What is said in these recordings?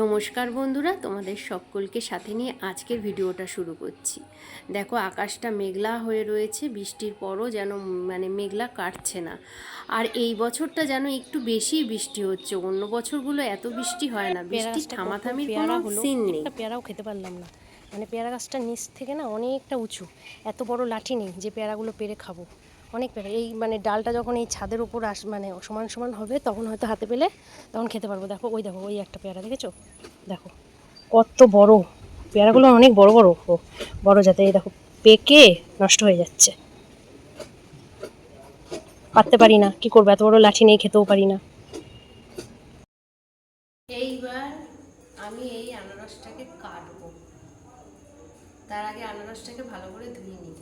নমস্কার বন্ধুরা তোমাদের সকলকে সাথে নিয়ে আজকের ভিডিওটা শুরু করছি। দেখো আকাশটা মেঘলা হয়ে রয়েছে বৃষ্টির পরও যেন মানে মেঘলা কাটছে না। আর এই বছরটা যেন একটু বেশি বৃষ্টি হচ্ছে অন্য বছরগুলো এত বৃষ্টি হয় না বৃষ্টি থামাথামির পেয়ারা কোনো হলো সিন নেই। পেয়ারাও খেতে পারলাম না। মানে পেয়ারা গাছটা নিচ থেকে না অনেকটা উঁচু এত বড় লাঠি নেই যে পেয়ারাগুলো পেরে খাব। অনেক পেয়ারা এই মানে ডালটা যখন এই ছাদের উপর আস মানে সমান সমান হবে, তখন হয়তো হাতে পেলে তখন খেতে পারব। দেখো, ওই দেখো, ওই একটা পেয়ারা, দেখেছ? দেখো, কত বড়। পেয়ারাগুলো অনেক বড় বড় বড় যাতে এই দেখো, পেকে নষ্ট হয়ে যাচ্ছে। পারতে পারি না, কি করব, এত বড় লাঠি নেই খেতেও পারি না। এইবার আমি এই আনারসটাকে কাটবো। তার আগে আনারসটাকে ভালো করে ধুয়ে নিই।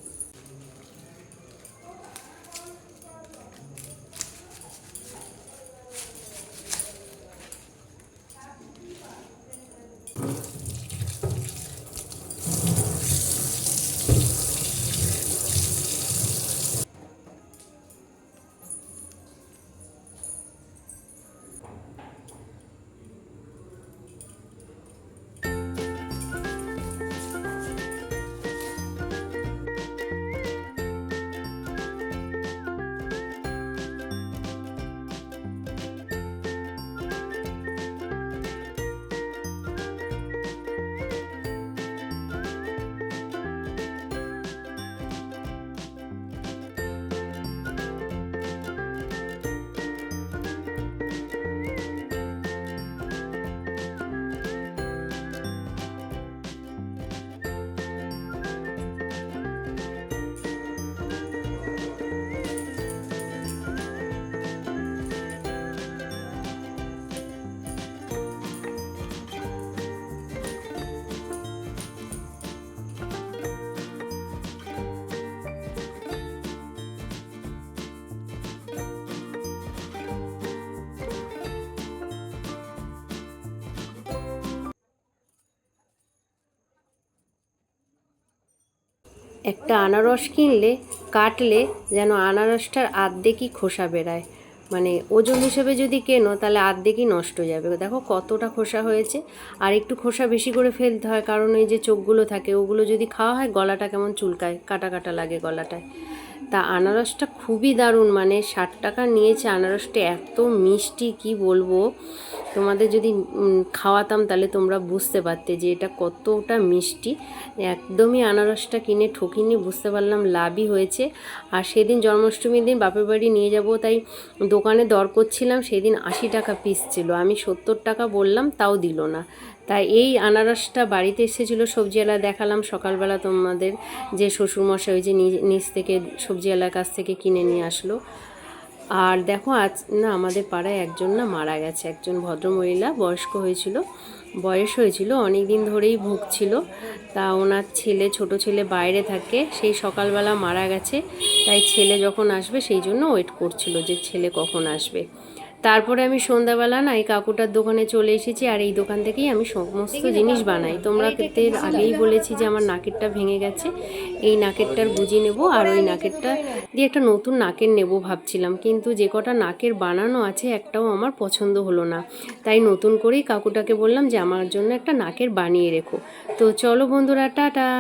একটা আনারস কিনলে, কাটলে যেন আনারসটার আর্ধেকই খোসা বেরায়। মানে ওজন হিসেবে যদি কেনো, তাহলে আর্ধেকই নষ্ট যাবে। দেখো কতটা খোসা হয়েছে। আর একটু খোসা বেশি করে ফেলতে হয়, কারণ ওই যে চোখগুলো থাকে, ওগুলো যদি খাওয়া হয়, গলাটা কেমন চুলকায়, কাটা কাটা লাগে গলাটায়। তা আনারসটা খুবই দারুণ মানে ষাট টাকা নিয়েছে আনারসটা, এত মিষ্টি, কি বলব? তোমাদের যদি খাওয়াতাম তাহলে তোমরা বুঝতে পারতে যে এটা কতটা মিষ্টি। একদমই আনারসটা কিনে ঠকিনি, বুঝতে পারলাম, লাভই হয়েছে। আর সেদিন জন্মাষ্টমীর দিন বাপের বাড়ি নিয়ে যাব, তাই দোকানে দর করছিলাম, সেদিন আশি টাকা পিস ছিল। আমি সত্তর টাকা বললাম, তাও দিল না। তাই এই আনারসটা বাড়িতে এসেছিল সবজিওয়ালা দেখালাম সকালবেলা তোমাদের, যে শ্বশুরমশাই ওই যে নিচ থেকে সবজিওয়ালার কাছ থেকে কিনে নিয়ে আসলো। আর দেখো আজ, না আমাদের পাড়ায় একজন না মারা গেছে, একজন ভদ্রমহিলা, বয়স্ক হয়েছিল, বয়স হয়েছিল অনেক দিন ধরেই ভুগছিল। তা ওনার ছেলে, ছোট ছেলে বাইরে থাকে, সেই সকালবেলা মারা গেছে, তাই ছেলে যখন আসবে সেই জন্য ওয়েট করছিল যে ছেলে কখন আসবে। তারপরে আমি সন্ধ্যাবেলা না এই কাকুটার দোকানে চলে এসেছি আর এই দোকান থেকেই আমি সমস্ত জিনিস বানাই। তোমরা এর আগেই বলেছি যে আমার নাকেরটা ভেঙে গেছে। এই নাকেরটার বুঝি নেব আর ওই নাকেরটা দিয়ে একটা নতুন নাকের নেব ভাবছিলাম। কিন্তু যে কটা নাকের বানানো আছে একটাও আমার পছন্দ হলো না। তাই নতুন করেই কাকুটাকে বললাম যে আমার জন্য একটা নাকের বানিয়ে রেখো। তো চলো বন্ধুরা টাটা।